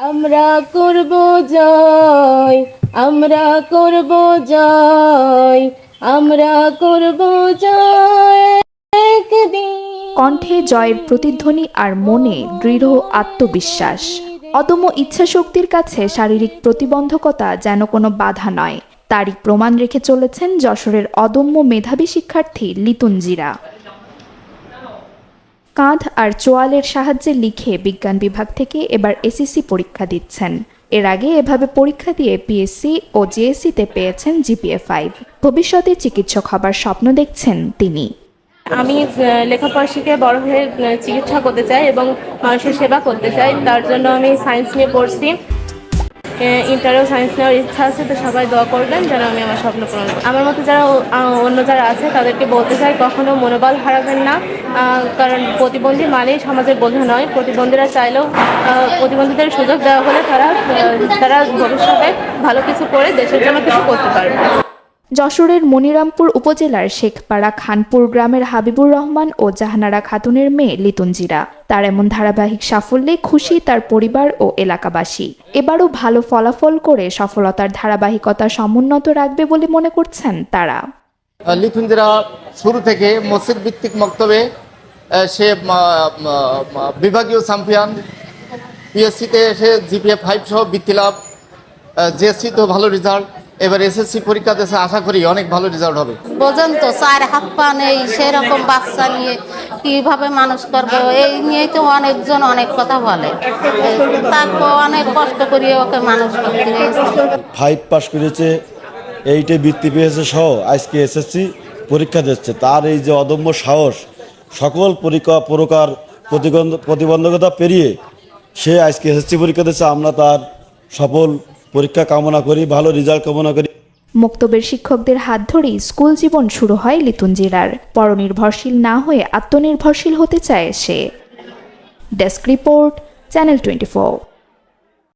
আমরা করব জয়, আমরা করব জয়, আমরা করব জয় কণ্ঠে জয়ের প্রতিধ্বনি আর মনে দৃঢ় আত্মবিশ্বাস। অদম্য ইচ্ছাশক্তির কাছে শারীরিক প্রতিবন্ধকতা যেন কোনো বাধা নয়। তারই প্রমাণ রেখে চলেছেন যশোরের অদম্য মেধাবী শিক্ষার্থী লিতুনজিরা কাঁধ আর চোয়ালের সাহায্যে লিখে বিজ্ঞান বিভাগ থেকে এবার এসএসসি পরীক্ষা দিচ্ছেন। এর আগে এভাবে পরীক্ষা দিয়ে পিএসসি ও জেএসসিতে পেয়েছেন জিপিএ ফাইভ। ভবিষ্যতে চিকিৎসক হবার স্বপ্ন দেখছেন তিনি। আমি লেখাপড়া শিখে বড় হয়ে চিকিৎসা করতে চাই এবং মানুষের সেবা করতে চাই। তার জন্য আমি সায়েন্স নিয়ে পড়ছি। ইন্টারও সায়েন্স নেওয়ার ইচ্ছা আছে, তো সবাই দোয়া করবেন যেন আমি আমার স্বপ্ন পূরণ করি। আমার মতো যারা অন্য যারা আছে, তাদেরকে বলতে চাই, কখনো মনোবল হারাবেন না। কারণ প্রতিবন্ধী মানেই সমাজের বোঝা নয়। প্রতিবন্ধীরা চাইলেও প্রতিবন্ধীদের সুযোগ দেওয়া হলে তারা তারা ভবিষ্যতে ভালো কিছু করে দেশের জন্য কিছু করতে পারবে। যশোরের মনিরামপুর উপজেলার শেখপাড়া খানপুর গ্রামের হাবিবুর রহমান ও জাহানারা খাতুনের মেয়ে লিতুনজিরা তার এমন ধারাবাহিক সাফল্যে খুশি তার পরিবার ও এলাকাবাসী। এবারও ভালো ফলাফল করে সফলতার ধারাবাহিকতা সমুন্নত রাখবে বলে মনে করছেন তারা। লিথুনজিরা শুরু থেকে মসজিদ ভিত্তিক মক্তবে সে বিভাগীয় চ্যাম্পিয়ন। পিএসসিতে সে জিপিএ ফাইভ সহ বৃত্তি লাভ। জিএসসি তো ভালো রেজাল্ট এবার এসএসসি পরীক্ষা দিয়েছে আশা করি অনেক ভালো রেজাল্ট হবে। বোঝেন তো চার হাত পা নেই সেরকম বাচ্চা নিয়ে কীভাবে মানুষ করব? এই নিয়েই তো অনেকজন অনেক কথা বলে। তারপর অনেক কষ্ট করিয়ে ওকে মানুষ করতে ফাইভ পাস করেছে এইটে বৃত্তি পেয়েছে সহ আজকে এসএসসি পরীক্ষা দিচ্ছে। তার এই যে অদম্য সাহস সকল পরীক্ষা প্রকার প্রতিবন্ধ- প্রতিবন্ধকতা পেরিয়ে সে আজকে এসএসসি পরীক্ষা দিচ্ছে আমরা তার সফল পরীক্ষা কামনা করি, ভালো রেজাল্ট কামনা করি। মুক্তবের শিক্ষকদের হাত ধরেই স্কুল জীবন শুরু হয় লিতুন জেলার। পরনির্ভরশীল না হয়ে আত্মনির্ভরশীল হতে চায় সে। Desk report, channel twenty